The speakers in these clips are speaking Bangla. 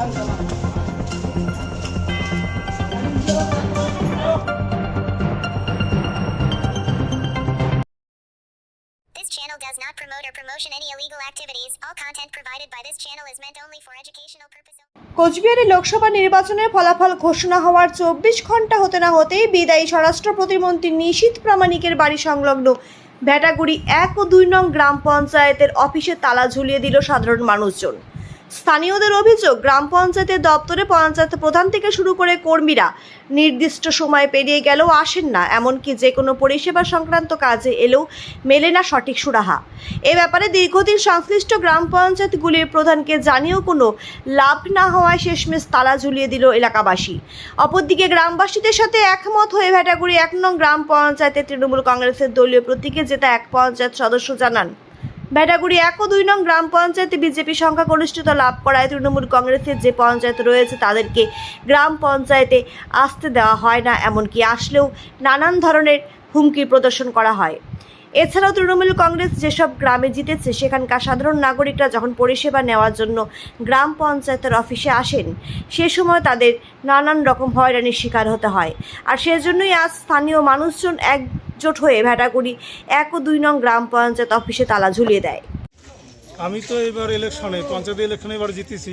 This channel does not promote or promotion any illegal activities. All content provided by this channel is meant only for educational purposes. কোচবিহারে লোকসভা নির্বাচনের ফলাফল ঘোষণা হওয়ার চব্বিশ ঘণ্টা হতে না হতেই বিদায়ী স্বরাষ্ট্র প্রতিমন্ত্রী নিশীত প্রামাণিকের বাড়ি সংলগ্ন ভেটাগুড়ি এক ও দুই নং গ্রাম পঞ্চায়েতের অফিসে তালা ঝুলিয়ে দিল সাধারণ মানুষজন স্থানীয়দের অভিযোগ, গ্রাম পঞ্চায়েতের দপ্তরে পঞ্চায়েত প্রধান থেকে শুরু করে কর্মীরা নির্দিষ্ট সময় পেরিয়ে গেলেও আসেন না। এমনকি যে কোনো পরিষেবা সংক্রান্ত কাজে এলেও মেলে না সঠিক সুরাহা। এ ব্যাপারে দীর্ঘদিন সংশ্লিষ্ট গ্রাম পঞ্চায়েতগুলির প্রধানকে জানিয়েও কোনো লাভ না হওয়ায় শেষমেশ তালা ঝুলিয়ে দিল এলাকাবাসী। অপরদিকে গ্রামবাসীদের সাথে একমত হয়ে ভেটাগুড়ি এক নং গ্রাম পঞ্চায়েতে তৃণমূল কংগ্রেসের দলীয় প্রতীকে জেতা এক পঞ্চায়েত সদস্য জানান। ভেটাগুড়ি এক ও দুই নং গ্রাম পঞ্চায়েতে বিজেপি সংখ্যাগরিষ্ঠতা লাভ করায় তৃণমূল কংগ্রেসের যে পঞ্চায়েত রয়েছে তাদেরকে গ্রাম পঞ্চায়েতে আসতে দেওয়া হয় না, এমনকি আসলেও নানান ধরনের হুমকির প্রদর্শন করা হয়। এছাড়াও তৃণমূল কংগ্রেস যেসব গ্রামে জিতেছে, সেখানকার সাধারণ নাগরিকরা যখন পরিষেবা নেওয়ার জন্য গ্রাম পঞ্চায়েতের অফিসে আসেন, সে সময় তাদের নানান রকম হয়রানির শিকার হতে হয়। আর সেজন্যই আজ স্থানীয় মানুষজন একজোট হয়ে ভেটাগুড়ি এক ও দুই নং গ্রাম পঞ্চায়েত অফিসে তালা ঝুলিয়ে দেয়। আমি তো এবার ইলেকশনে পঞ্চায়েত ইলেকশনে এবার জিতেছি।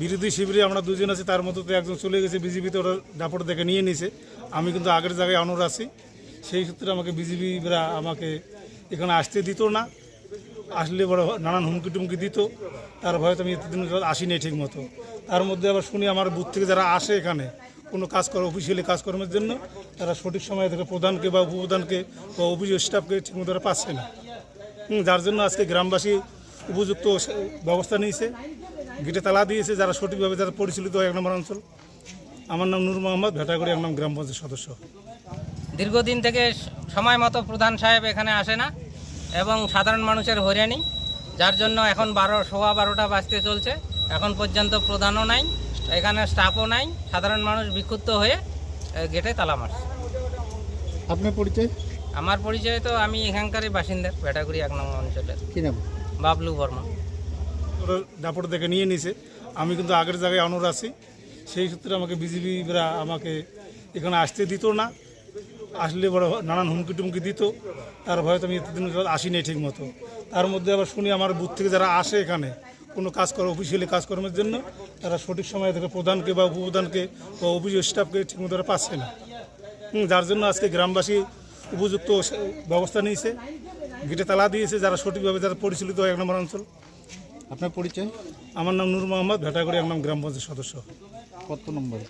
বিরোধী শিবিরে আমরা দুজন আছি, তার মতো তো একজন চলে গেছে বিজেপিতে ওরা দাপট দেখে নিয়ে নিছে। আমি কিন্তু আগের জায়গায় অনর আছি। সেই সূত্রে আমাকে বিজেপিরা আমাকে এখানে আসতে দিত না। আসলে বড় নানান হুমকি টুমকি দিত। তার ভয়ে তো আমি এতদিন আসিনি ঠিক মতো। তার মধ্যে আবার শুনি আমার বুথ থেকে যারা আসে এখানে কোনো কাজ করে অফিসিয়ালি কাজকর্মের জন্য তারা সঠিক সময় থেকে প্রধানকে বা উপপ্রধানকে বা অফিস স্টাফকে ঠিকমতো তারা পাচ্ছে না। যার জন্য আজকে গ্রামবাসী উপযুক্ত ব্যবস্থা নিয়েছে, গেটে তালা দিয়েছে যারা সঠিকভাবে যারা পরিচালিত হয় এক নম্বর অঞ্চল। আমার নাম নূর মোহাম্মদ, ভেটাগড়ি এক নাম গ্রাম পঞ্চায়েত সদস্য। দীর্ঘদিন থেকে সময় মতো প্রধান সাহেব এখানে আসে না এবং সাধারণ মানুষের হরিয়ানি যার জন্য এখন বারো, সোয়া বারোটা বাজতে চলছে। এখন পর্যন্ত প্রধানও নাই। এখানে স্টাফও নাই সাধারণ মানুষ বিক্ষুব্ধ হয়ে গেটে তালা মারছে। আপনার পরিচয়? আমার পরিচয় তো আমি এখানকারই বাসিন্দা ভেটাগুড়ি এক নম্বর অঞ্চলের। কি নাম? বাবলু বর্মা ওরা দাপট দেখে নিয়ে নিছে। আমি কিন্তু আগের জায়গায় অনর আছি। সেই সূত্রে আমাকে বিজেপিরা আমাকে এখানে আসতে দিত না। আসলে বড় নানান হুমকি টুমকি দিত। তার ভয়ে তো আমি এতদিন আসিনি ঠিক মতো তার মধ্যে আবার শুনি আমার বুথ থেকে যারা আসে এখানে কোনো কাজ করে অফিসিয়ালি কাজকর্মের জন্য তারা সঠিক সময় থেকে প্রধানকে বা উপপ্রধানকে বা অফিস স্টাফকে ঠিকমতো তারা পাচ্ছে না। যার জন্য আজকে গ্রামবাসী উপযুক্ত ব্যবস্থা নিয়েছে গেটে তালা দিয়েছে যারা সঠিকভাবে যারা পরিচালিত হয় এক নম্বর অঞ্চল। আপনার পরিচয়? আমার নাম নূর মোহাম্মদ ভেটাগড়ি এক নাম গ্রাম পঞ্চায়েত সদস্য। কত নম্বর?